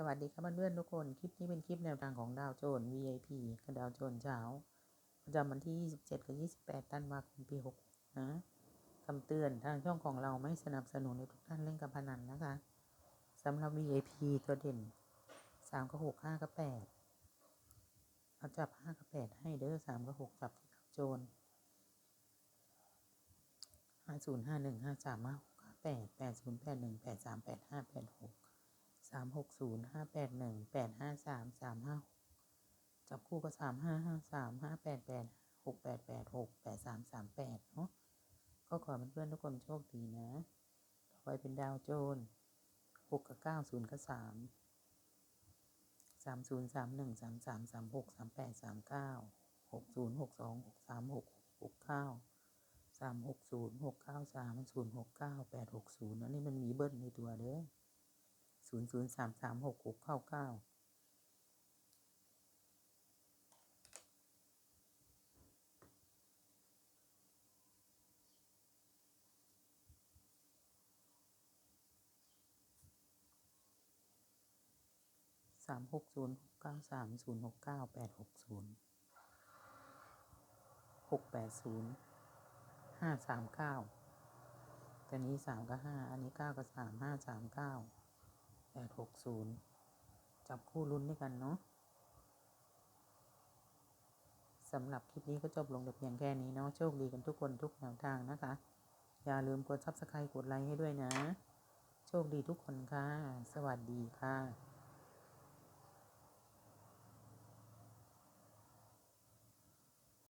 สวัสดีครับเพื่อนๆทุกคน คลิปนี้เป็นคลิปแนวทางของดาวโจน VIP กับดาวโจนเช้าประจำวันที่ 27กับ28ธันวาคมปี6นะคำเตือนทางช่องของเราไม่สนับสนุนให้ทุกท่านเล่นการพนันนะคะสำหรับ VIP ตัวเด่น 3 กับ 6 5 กับ 8 เอาจับ 5 กับ 8 ให้เด้อ3 กับ 6 จับที่ดาวโจน 50 51 53 56 58 80 81 83 85 86ามหกศูนย์ห้าแปดหนึ่งแปดห้าสามสามห้าหกจับคู่ก็สามห้าห้าสามห้าแปดแปดหกแปดแปดหกแปดสามสามแปดเนาะก็ขอเพื่อนๆทุกคนโชคดีนะ ต่อไปเป็นดาวโจนหกกับเก้าศูนย์กับสามสามศูนย์สามหนึ่งสามสามสามหกสามแปดสามเก้าหกศูนย์หกสองหกสามหกหกเก้าสามหกศูนย์หกเก้าสามศูนย์หกเก้าแปดหกศูนย์อันนี้มันมีเบิ้ลในตัวเด้อ ศูนย์ศูนย์สามสามหกหกเก้าเก้าสามหกศูนย์หกเก้าสามศูนย์หกเก้าแปดหกศูนย์หกแปดศูนย์ห้าสามเก้าแต่นี้สามกับห้าอันนี้เก้ากับสามห้าสามเก้า ดหกศูนย์จับคู่ลุ้นด้วยกันเนาะสำหรับคลิปนี้ก็จบลงแต่เพียงแค่นี้เนาะโชคดีกันทุกคนทุกแนวทางนะคะ อย่าลืมกดซับสไครต์กดไลค์ให้ด้วยนะ โชคดีทุกคนค่ะ สวัสดีค่ะ